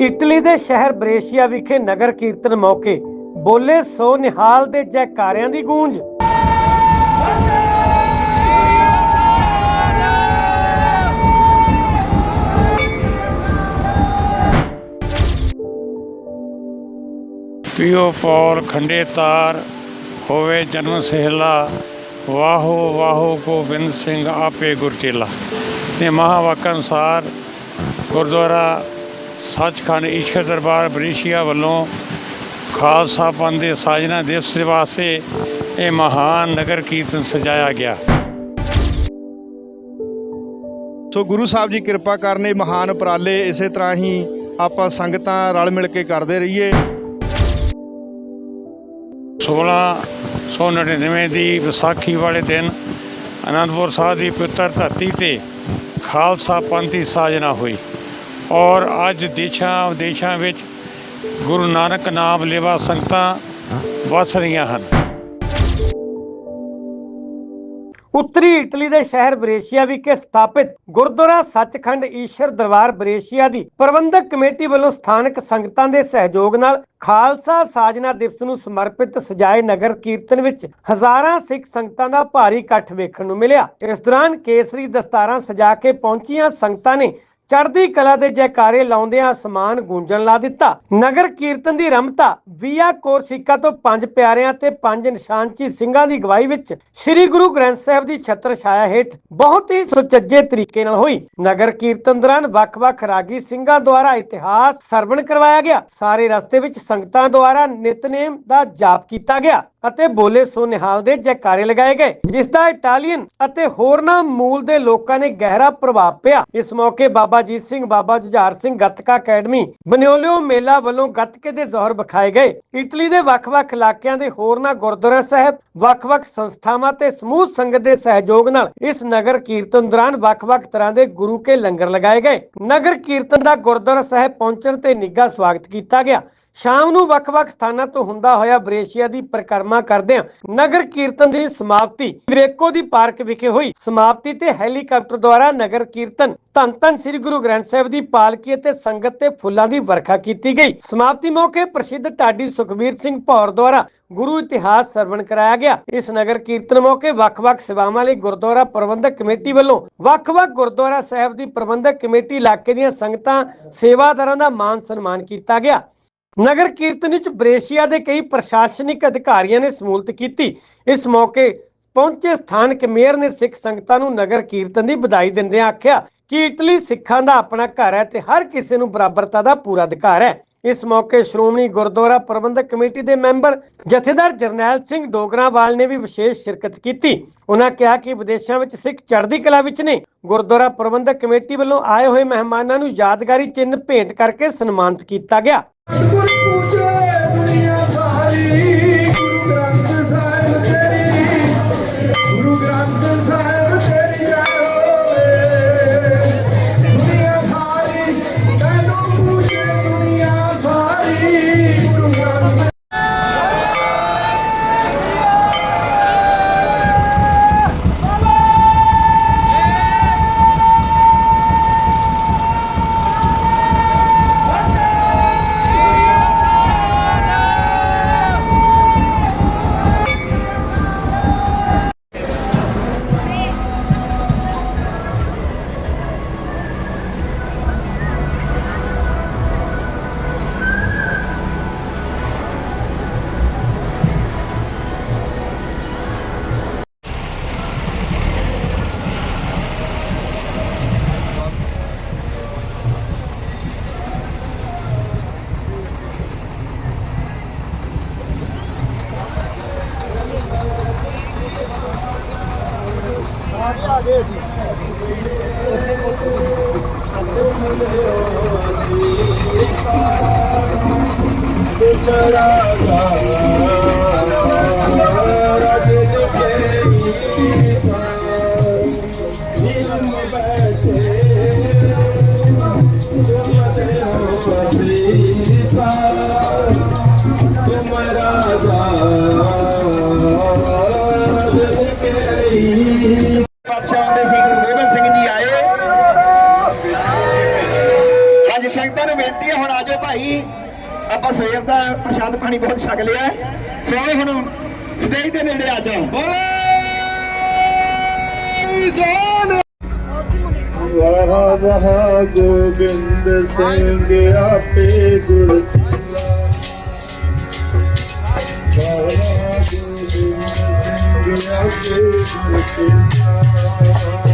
Italy ਦੇ ਸ਼ਹਿਰ Brescia ਵਿਖੇ ਨਗਰ ਕੀਰਤਨ ਮੌਕੇ ਬੋਲੇ ਸੋ ਨਿਹਾਲ ਦੇ ਜੈਕਾਰਿਆਂ ਦੀ ਗੂੰਜ। ਪਿਓ ਪੌਰ ਖੰਡੇ ਤਾਰ ਹੋਵੇ ਜਨਮ ਸਹਿਲਾ, ਵਾਹੋ ਵਾਹੋ ਗੋਬਿੰਦ ਸਿੰਘ ਆਪੇ ਗੁਰਚੇਲਾ ਤੇ ਮਹਾਵਾਕ ਅਨੁਸਾਰ ਗੁਰਦੁਆਰਾ ਸੱਚਖੰਡ ਈਸ਼ਵਰ ਦਰਬਾਰ ਬ੍ਰਿਸ਼ੀਆ ਵੱਲੋਂ ਖਾਲਸਾ ਪੰਥ ਦੇ ਸਾਜਨਾ ਦਿਵਸ ਦੇ ਵਾਸਤੇ ਇਹ ਮਹਾਨ ਨਗਰ ਕੀਰਤਨ ਸਜਾਇਆ ਗਿਆ। ਸੋ ਗੁਰੂ ਸਾਹਿਬ ਜੀ ਕਿਰਪਾ ਕਰਨੇ ਮਹਾਨ ਉਪਰਾਲੇ ਇਸੇ ਤਰ੍ਹਾਂ ਹੀ ਆਪਾਂ ਸੰਗਤਾਂ ਰਲ ਮਿਲ ਕੇ ਕਰਦੇ ਰਹੀਏ। 1699 ਦੀ ਵਿਸਾਖੀ ਵਾਲੇ ਦਿਨ ਅਨੰਦਪੁਰ ਸਾਹਿਬ ਦੀ ਪਵਿੱਤਰ ਧਰਤੀ ਤੇ ਖਾਲਸਾ ਪੰਥ ਦੀ ਸਾਜਨਾ ਹੋਈ। ਔਰ ਅੱਜ ਦੇਸ਼ਾਂ ਵਿਦੇਸ਼ਾਂ ਵਿੱਚ ਗੁਰੂ ਨਾਨਕ ਨਾਮ ਲੇਵਾ ਸੰਗਤਾਂ ਵਸ ਰਹੀਆਂ ਹਨ। ਉੱਤਰੀ ਇਟਲੀ ਦੇ ਸ਼ਹਿਰ ਬ੍ਰੇਸ਼ੀਆ ਵਿਖੇ ਸਥਾਪਿਤ ਗੁਰਦੁਆਰਾ ਸੱਚਖੰਡ ਈਸ਼ਵਰ ਦਰਬਾਰ ਬ੍ਰੇਸ਼ੀਆ ਦੀ ਪ੍ਰਬੰਧਕ ਕਮੇਟੀ ਵੱਲੋਂ ਸਥਾਨਕ ਸੰਗਤਾਂ ਦੇ ਸਹਿਯੋਗ ਨਾਲ ਖਾਲਸਾ ਸਾਜਨਾ ਦਿਵਸ ਨੂੰ ਸਮਰਪਿਤ ਸਜਾਏ ਨਗਰ ਕੀਰਤਨ ਵਿੱਚ ਹਜ਼ਾਰਾਂ ਸਿੱਖ ਸੰਗਤਾਂ ਦਾ ਭਾਰੀ ਇਕੱਠ ਵੇਖਣ ਨੂੰ ਮਿਲਿਆ। ਇਸ ਦੌਰਾਨ ਕੇਸਰੀ ਦਸਤਾਰਾਂ ਸਜਾ ਕੇ ਪਹੁੰਚੀਆਂ ਸੰਗਤਾਂ ਨੇ ਚੜ੍ਹਦੀ ਕਲਾ ਦੇ ਜੈਕਾਰੇ ਲਾਉਂਦਿਆਂ ਅਸਮਾਨ ਗੂੰਜਣ ਲਾ ਦਿੱਤਾ। ਨਗਰ ਕੀਰਤਨ ਦੀ ਰਮਤਾ, ਵੀਆ ਕੋਰਸਿਕਾ ਤੋਂ ਪੰਜ ਪਿਆਰਿਆਂ ਤੇ ਪੰਜ ਨਿਸ਼ਾਨਚੀ ਸਿੰਘਾਂ ਦੀ ਗਵਾਹੀ ਵਿੱਚ ਸ੍ਰੀ ਗੁਰੂ ਗ੍ਰੰਥ ਸਾਹਿਬ ਦੀ ਛਤਰ ਛਾਇਆ ਹੇਠ ਬਹੁਤ ਹੀ ਸੁਚੱਜੇ ਤਰੀਕੇ ਨਾਲ ਹੋਈ। ਨਗਰ ਕੀਰਤਨ ਦੌਰਾਨ ਵੱਖ-ਵੱਖ ਰਾਗੀ ਸਿੰਘਾਂ ਦੁਆਰਾ ਇਤਿਹਾਸ ਸਰਵਣ ਕਰਵਾਇਆ ਗਿਆ। ਸਾਰੇ ਰਸਤੇ ਵਿੱਚ ਸੰਗਤਾਂ ਦੁਆਰਾ ਨਿਤਨੇਮ ਦਾ ਜਾਪ ਕੀਤਾ ਗਿਆ। ਅਤੇ ਬੋਲੇ ਸੋ ਨਿਹਾਲ ਦੇ ਜੈਕਾਰੇ ਲਗਾਏ ਗਏ, ਜਿਸ ਦਾ ਇਟਾਲੀਅਨ ਅਤੇ ਹੋਰਨਾਂ ਮੂਲ ਦੇ ਲੋਕਾਂ ਨੇ ਗਹਿਰਾ ਪ੍ਰਭਾਵ ਪਿਆ। ਇਸ ਮੌਕੇ Baba Jit Singh, Baba Jujhar Singh Gatka academy, Bagnolo Mella ਵੱਲੋਂ ਗੱਤਕੇ ਦੇ ਜ਼ੋਹਰ ਵਿਖਾਏ ਗਏ। ਇਟਲੀ ਦੇ ਵੱਖ-ਵੱਖ ਇਲਾਕਿਆਂ ਦੇ ਹੋਰਨਾਂ ਗੁਰਦੁਆਰਾ ਸਾਹਿਬ, ਵੱਖ-ਵੱਖ ਸੰਸਥਾਵਾਂ ਤੇ ਸਮੂਹ ਸੰਗਤ ਦੇ ਸਹਿਯੋਗ ਨਾਲ ਇਸ ਨਗਰ ਕੀਰਤਨ ਦੌਰਾਨ ਵੱਖ-ਵੱਖ ਤਰ੍ਹਾਂ ਦੇ ਗੁਰੂ ਕੇ ਲੰਗਰ ਲਗਾਏ ਗਏ। ਨਗਰ ਕੀਰਤਨ ਦਾ ਗੁਰਦੁਆਰਾ ਸਾਹਿਬ ਪਹੁੰਚਣ ਤੇ ਨਿੱਘਾ ਸਵਾਗਤ ਕੀਤਾ ਗਿਆ। ਸ਼ਾਮ ਨੂੰ ਵੱਖ-ਵੱਖ ਸਥਾਨਾਂ ਤੋਂ ਹੁੰਦਾ ਹੋਇਆ ਬ੍ਰੇਸ਼ੀਆ ਦੀ ਪਰਿਕਰਮਾ ਕਰਦਿਆਂ ਨਗਰ ਕੀਰਤਨ ਦੀ ਸਮਾਪਤੀ, ਗ੍ਰੇਕੋ ਦੀ ਪਾਰਕ ਵਿਖੇ ਹੋਈ ਸਮਾਪਤੀ ਤੇ ਹੈਲੀਕਾਪਟਰ ਦੁਆਰਾ ਨਗਰ ਕੀਰਤਨ, ਧੰਨ ਧੰਨ ਸ੍ਰੀ ਗੁਰੂ ਗ੍ਰੰਥ ਸਾਹਿਬ ਦੀ ਪਾਲਕੀ ਅਤੇ ਸੰਗਤ ਤੇ ਫੁੱਲਾਂ ਦੀ ਵਰਖਾ ਕੀਤੀ ਗਈ। ਸਮਾਪਤੀ ਮੌਕੇ ਪ੍ਰਸਿੱਧ ਢਾਡੀ ਸੁਖਬੀਰ ਸਿੰਘ ਭੌਰ ਦੁਆਰਾ ਗੁਰੂ ਇਤਿਹਾਸ ਸਰਵਣ ਕਰਾਇਆ ਗਿਆ। ਇਸ ਨਗਰ ਕੀਰਤਨ ਮੌਕੇ ਵੱਖ-ਵੱਖ ਸੇਵਾਵਾਂ ਲਈ ਗੁਰਦੁਆਰਾ ਪ੍ਰਬੰਧਕ ਕਮੇਟੀ ਵੱਲੋਂ ਵੱਖ-ਵੱਖ ਗੁਰਦੁਆਰਾ ਸਾਹਿਬ ਦੀ ਪ੍ਰਬੰਧਕ ਕਮੇਟੀ ਇਲਾਕੇ ਦੀਆਂ ਸੰਗਤਾਂ, ਸੇਵਾਦਾਰਾਂ ਦਾ ਮਾਨ ਸਨਮਾਨ ਕੀਤਾ ਗਿਆ। ਨਗਰ ਕੀਰਤਨ ਵਿੱਚ ਬ੍ਰੇਸ਼ੀਆ ਦੇ ਕਈ ਪ੍ਰਸ਼ਾਸਨਿਕ ਅਧਿਕਾਰੀਆਂ ਨੇ ਸਮੂਲਤ ਕੀਤੀ। ਇਸ ਮੌਕੇ ਪਹੁੰਚੇ ਸਥਾਨਕ ਮੇਅਰ ਨੇ ਸਿੱਖ ਸੰਗਤਾਂ ਨੂੰ ਨਗਰ ਕੀਰਤਨ ਦੀ ਵਧਾਈ ਦਿੰਦਿਆਂ ਆਖਿਆ ਕਿ ਇਟਲੀ ਸਿੱਖਾਂ ਦਾ ਆਪਣਾ ਘਰ ਹੈ ਤੇ ਹਰ ਕਿਸੇ ਨੂੰ ਬਰਾਬਰਤਾ ਦਾ ਪੂਰਾ ਅਧਿਕਾਰ ਹੈ। ਇਸ ਮੌਕੇ ਸ਼੍ਰੋਮਣੀ ਗੁਰਦੁਆਰਾ ਪ੍ਰਬੰਧਕ ਕਮੇਟੀ ਦੇ ਮੈਂਬਰ ਜਥੇਦਾਰ ਜਰਨੈਲ ਸਿੰਘ ਡੋਗਰਾਵਾਲ ਨੇ ਵੀ ਵਿਸ਼ੇਸ਼ ਸ਼ਿਰਕਤ ਕੀਤੀ। ਉਹਨਾਂ ਕਿਹਾ ਕਿ ਵਿਦੇਸ਼ਾਂ ਵਿੱਚ ਸਿੱਖ ਚੜ੍ਹਦੀ ਕਲਾ ਵਿੱਚ ਨੇ। ਗੁਰਦੁਆਰਾ ਪ੍ਰਬੰਧਕ ਕਮੇਟੀ ਵੱਲੋਂ ਆਏ ਹੋਏ ਮਹਿਮਾਨਾਂ ਨੂੰ ਯਾਦਗਾਰੀ ਚਿੰਨ੍ਹ ਭੇਂਟ ਕਰਕੇ ਸਨਮਾਨਿਤ ਕੀਤਾ ਗਿਆ। ਪਾਤਸ਼ਾਹ ਪ੍ਰਸ਼ਾਦ ਪਾਣੀ ਬਹੁਤ ਛਕ ਲਿਆ ਸੋ ਹੁਣ ਸਟੇਜ ਦੇ ਨੇੜੇ ਆ ਜਾਓ। ਬੋਲੇ! ਸੋਨ! ਵਾਹ ਵਾਹ ਗੋਬਿੰਦ ਸਿੰਘ ਆਪੇ ਗੁਰ ਚੀਲਾ ਵਾਹ ਵਾਹ ਗੋਬਿੰਦ ਸਿੰਘ ਆਪੇ ਗੁਰ ਚੀਲਾ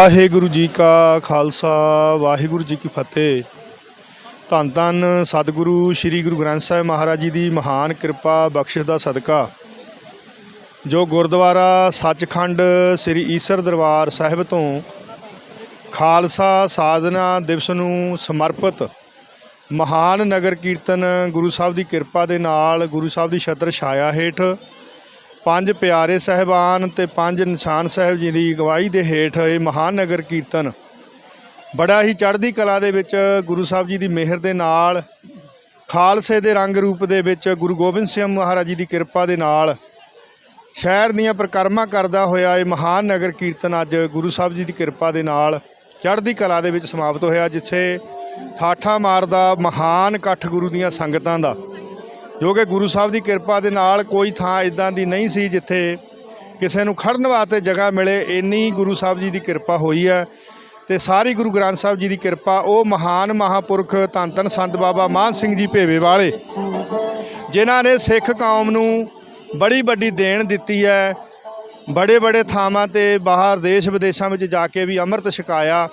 ਵਾਹਿਗੁਰੂ ਜੀ ਕਾ ਖਾਲਸਾ, ਵਾਹਿਗੁਰੂ ਜੀ ਕੀ ਫਤਿਹ। ਧੰਨ ਧੰਨ ਸਤਿਗੁਰੂ ਸ੍ਰੀ ਗੁਰੂ ਗ੍ਰੰਥ ਸਾਹਿਬ ਮਹਾਰਾਜ ਜੀ ਦੀ ਮਹਾਨ ਕਿਰਪਾ, ਬਖਸ਼ਿਸ਼ ਦਾ ਸਦਕਾ। ਜੋ ਗੁਰਦੁਆਰਾ ਸੱਚਖੰਡ ਸ੍ਰੀ ਈਸਰ ਦਰਬਾਰ ਸਾਹਿਬ ਤੋਂ ਖਾਲਸਾ ਸਾਧਨਾ ਦਿਵਸ ਨੂੰ ਸਮਰਪਿਤ ਮਹਾਨ ਨਗਰ ਕੀਰਤਨ ਗੁਰੂ ਸਾਹਿਬ ਦੀ ਕਿਰਪਾ ਦੇ ਨਾਲ ਗੁਰੂ ਸਾਹਿਬ ਦੀ ਛਤਰ ਛਾਇਆ ਹੇਠ ਪੰਜ ਪਿਆਰੇ ਸਹਿਬਾਨ ਤੇ ਪੰਜ ਨਿਸ਼ਾਨ ਸਾਹਿਬ ਜੀ ਦੀ ਅਗਵਾਈ ਦੇ ਹੇਠ ਇਹ ਮਹਾਨ ਨਗਰ ਕੀਰਤਨ। ਬੜਾ ਹੀ ਚੜ੍ਹਦੀ ਕਲਾ ਦੇ ਵਿੱਚ ਗੁਰੂ ਸਾਹਿਬ ਜੀ ਦੀ ਮਿਹਰ ਦੇ ਨਾਲ, ਖਾਲਸੇ ਦੇ ਰੰਗ ਰੂਪ ਦੇ ਵਿੱਚ ਗੁਰੂ ਗੋਬਿੰਦ ਸਿੰਘ ਮਹਾਰਾਜ ਜੀ ਦੀ ਕਿਰਪਾ ਦੇ ਨਾਲ ਸ਼ਹਿਰ ਦੀਆਂ ਪ੍ਰਕਰਮਾ ਕਰਦਾ ਹੋਇਆ ਇਹ ਮਹਾਨ ਨਗਰ ਕੀਰਤਨ ਅੱਜ ਗੁਰੂ ਸਾਹਿਬ ਜੀ ਦੀ ਕਿਰਪਾ ਦੇ ਨਾਲ ਚੜ੍ਹਦੀ ਕਲਾ ਦੇ ਵਿੱਚ ਸਮਾਪਤ ਹੋਇਆ, ਜਿੱਥੇ ਠਾਠਾ ਮਾਰਦਾ ਮਹਾਨ ਇਕੱਠ ਗੁਰੂ ਦੀਆਂ ਸੰਗਤਾਂ ਦਾ। ਜੋ ਕਿ ਗੁਰੂ ਸਾਹਿਬ ਦੀ ਕਿਰਪਾ ਦੇ ਨਾਲ ਕੋਈ ਥਾਂ ਇਦਾਂ ਦੀ ਨਹੀਂ ਸੀ ਜਿੱਥੇ ਕਿਸੇ ਨੂੰ ਖੜਨ ਵਾਸਤੇ ਜਗ੍ਹਾ ਮਿਲੇ, ਇੰਨੀ ਗੁਰੂ ਸਾਹਿਬ ਜੀ ਦੀ ਕਿਰਪਾ ਹੋਈ ਹੈ ਤੇ ਸਾਰੀ ਗੁਰੂ ਗ੍ਰੰਥ ਸਾਹਿਬ ਜੀ ਦੀ ਕਿਰਪਾ ਉਹ ਮਹਾਨ ਮਹਾਪੁਰਖ ਧੰਨ ਧੰਨ ਸੰਤ ਬਾਬਾ ਮਾਨ ਸਿੰਘ ਜੀ ਭੇਵੇ ਵਾਲੇ, ਜਿਨ੍ਹਾਂ ਨੇ ਸਿੱਖ ਕੌਮ ਨੂੰ ਬੜੀ ਵੱਡੀ ਦੇਣ ਦਿੱਤੀ ਹੈ, ਬੜੇ ਬੜੇ ਥਾਵਾਂ ਤੇ ਬਾਹਰ ਦੇਸ਼ ਵਿਦੇਸ਼ਾਂ ਵਿੱਚ ਜਾ ਕੇ ਵੀ ਅੰਮ੍ਰਿਤ ਛਕਾਇਆ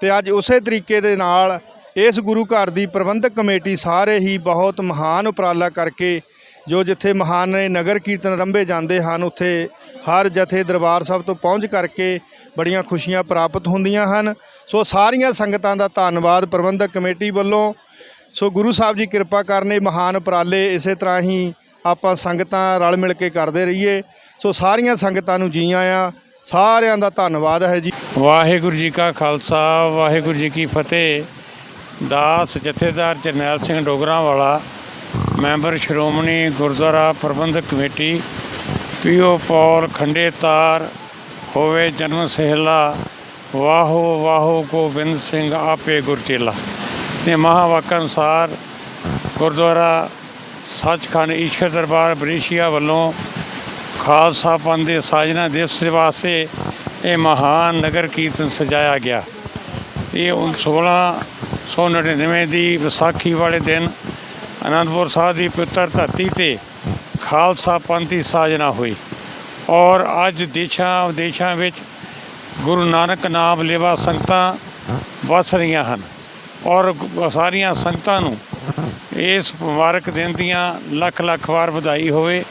ਤੇ ਅੱਜ ਉਸੇ ਤਰੀਕੇ ਦੇ ਨਾਲ ਇਸ ਗੁਰੂ ਘਰ ਦੀ ਪ੍ਰਬੰਧਕ ਕਮੇਟੀ ਸਾਰੇ ਹੀ ਬਹੁਤ ਮਹਾਨ ਉਪਰਾਲਾ ਕਰਕੇ, ਜੋ ਜਿੱਥੇ ਮਹਾਨ ਨੇ ਨਗਰ ਕੀਰਤਨ ਰੰਭੇ ਜਾਂਦੇ ਹਨ, ਉੱਥੇ ਹਰ ਜਥੇ ਦਰਬਾਰ ਸਾਹਿਬ ਤੋਂ ਪਹੁੰਚ ਕਰਕੇ ਬੜੀਆਂ ਖੁਸ਼ੀਆਂ ਪ੍ਰਾਪਤ ਹੁੰਦੀਆਂ ਹਨ। ਸੋ ਸਾਰੀਆਂ ਸੰਗਤਾਂ ਦਾ ਧੰਨਵਾਦ ਪ੍ਰਬੰਧਕ ਕਮੇਟੀ ਵੱਲੋਂ। ਸੋ ਗੁਰੂ ਸਾਹਿਬ ਜੀ ਕਿਰਪਾ ਕਰਨੇ ਮਹਾਨ ਉਪਰਾਲੇ, ਇਸੇ ਤਰ੍ਹਾਂ ਹੀ ਆਪਾਂ ਸੰਗਤਾਂ ਰਲ ਮਿਲ ਕੇ ਕਰਦੇ ਰਹੀਏ। ਸੋ ਸਾਰੀਆਂ ਸੰਗਤਾਂ ਨੂੰ ਜੀ ਆਇਆਂ। ਸਾਰਿਆਂ ਦਾ ਧੰਨਵਾਦ ਹੈ ਜੀ। ਵਾਹਿਗੁਰੂ ਜੀ ਕਾ ਖਾਲਸਾ, ਵਾਹਿਗੁਰੂ ਜੀ ਕੀ ਫਤਿਹ। ਦਾਸ ਜਥੇਦਾਰ ਜਰਨੈਲ ਸਿੰਘ ਡੋਗਰਾ ਵਾਲਾ ਮੈਂਬਰ ਸ਼੍ਰੋਮਣੀ ਗੁਰਦੁਆਰਾ ਪ੍ਰਬੰਧਕ ਕਮੇਟੀ, ਪੀਓ ਪੌਲ ਖੰਡੇ ਤਾਰ ਹੋਵੇ ਜਨਮ ਸਹਿਲਾ, ਵਾਹੋ ਵਾਹੋ ਗੋਬਿੰਦ ਸਿੰਘ ਆਪੇ ਗੁਰਚੇਲਾ ਤੇ ਮਹਾਵਾਕ ਅਨੁਸਾਰ ਗੁਰਦੁਆਰਾ ਸੱਚਖੰਡ ਈਸ਼ਵਰ ਦਰਬਾਰ ਬਰੀਸ਼ੀਆ ਵੱਲੋਂ ਖਾਲਸਾ ਪੰਥ ਦੇ ਸਾਜਨਾ ਦਿਵਸ ਦੇ ਵਾਸਤੇ ਇਹ ਮਹਾਨ ਨਗਰ ਕੀਰਤਨ ਸਜਾਇਆ ਗਿਆ। ਇਹ ਉਨ- 1699 ਦੀ ਵਿਸਾਖੀ ਵਾਲੇ ਦਿਨ ਅਨੰਦਪੁਰ ਸਾਹਿਬ ਦੀ ਪਵਿੱਤਰ ਧਰਤੀ ਤੇ ਖਾਲਸਾ ਪੰਥ ਦੀ ਸਾਜਨਾ ਹੋਈ। ਔਰ ਅੱਜ ਦੇਸ਼ਾਂ ਵਿਦੇਸ਼ਾਂ ਵਿੱਚ ਗੁਰੂ ਨਾਨਕ ਨਾਮ ਲੇਵਾ ਸੰਗਤਾਂ ਵਸ ਰਹੀਆਂ ਹਨ। ਔਰ ਸਾਰੀਆਂ ਸੰਗਤਾਂ ਨੂੰ ਇਸ ਮੁਬਾਰਕ ਦਿਨ ਦੀਆਂ ਲੱਖ ਲੱਖ ਵਾਰ ਵਧਾਈ ਹੋਵੇ।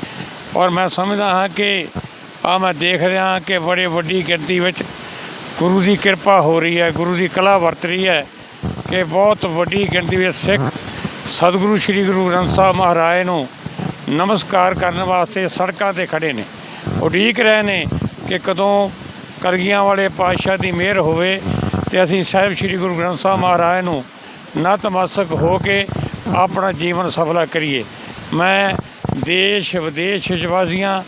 ਔਰ ਮੈਂ ਸਮਝਦਾ ਹਾਂ ਕਿ ਆ ਮੈਂ ਦੇਖ ਰਿਹਾ ਕਿ ਬੜੇ ਵੱਡੀ ਗਿਣਤੀ ਵਿੱਚ ਗੁਰੂ ਦੀ ਕਿਰਪਾ ਹੋ ਰਹੀ ਹੈ, ਗੁਰੂ ਦੀ ਕਲਾ ਵਰਤ ਰਹੀ ਹੈ ਕਿ ਬਹੁਤ ਵੱਡੀ ਗਿਣਤੀ ਵਿੱਚ ਸਿੱਖ ਸਤਿਗੁਰੂ ਸ੍ਰੀ ਗੁਰੂ ਗ੍ਰੰਥ ਸਾਹਿਬ ਮਹਾਰਾਜ ਨੂੰ ਨਮਸਕਾਰ ਕਰਨ ਵਾਸਤੇ ਸੜਕਾਂ ਤੇ ਖੜੇ ਨੇ। ਉਡੀਕ ਰਹੇ ਨੇ ਕਿ ਕਦੋਂ ਕਰਗੀਆਂ ਵਾਲੇ ਪਾਤਸ਼ਾਹ ਦੀ ਮਿਹਰ ਹੋਵੇ ਤੇ ਅਸੀਂ ਸਾਹਿਬ ਸ੍ਰੀ ਗੁਰੂ ਗ੍ਰੰਥ ਸਾਹਿਬ ਮਹਾਰਾਜ ਨੂੰ ਨਤਮਸਤਕ ਹੋ ਕੇ ਆਪਣਾ ਜੀਵਨ ਸਫਲਾ ਕਰੀਏ। ਮੈਂ ਦੇਸ਼ ਵਿਦੇਸ਼ ਵਾਸੀਆਂ,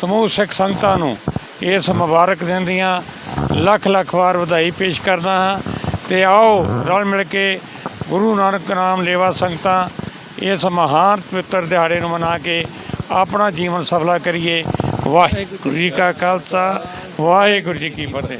ਸਮੂਹ ਸਿੱਖ ਸੰਗਤਾਂ ਨੂੰ ਇਸ ਮੁਬਾਰਕ ਦਿਨ ਦੀਆਂ ਲੱਖ ਲੱਖ ਵਾਰ ਵਧਾਈ ਪੇਸ਼ ਕਰਦਾ ਹਾਂ ਤੇ ਆਓ ਰਲ ਮਿਲ ਕੇ ਗੁਰੂ ਨਾਨਕ ਨਾਮ ਲੇਵਾ ਸੰਗਤਾਂ ਇਸ ਮਹਾਨ ਪਵਿੱਤਰ ਦਿਹਾੜੇ ਨੂੰ ਮਨਾ ਕੇ ਆਪਣਾ ਜੀਵਨ ਸਫਲਾ ਕਰੀਏ। ਵਾਹਿਗੁਰੂ ਜੀ ਕਾ ਖਾਲਸਾ, ਵਾਹਿਗੁਰੂ ਜੀ ਕੀ ਫਤਿਹ।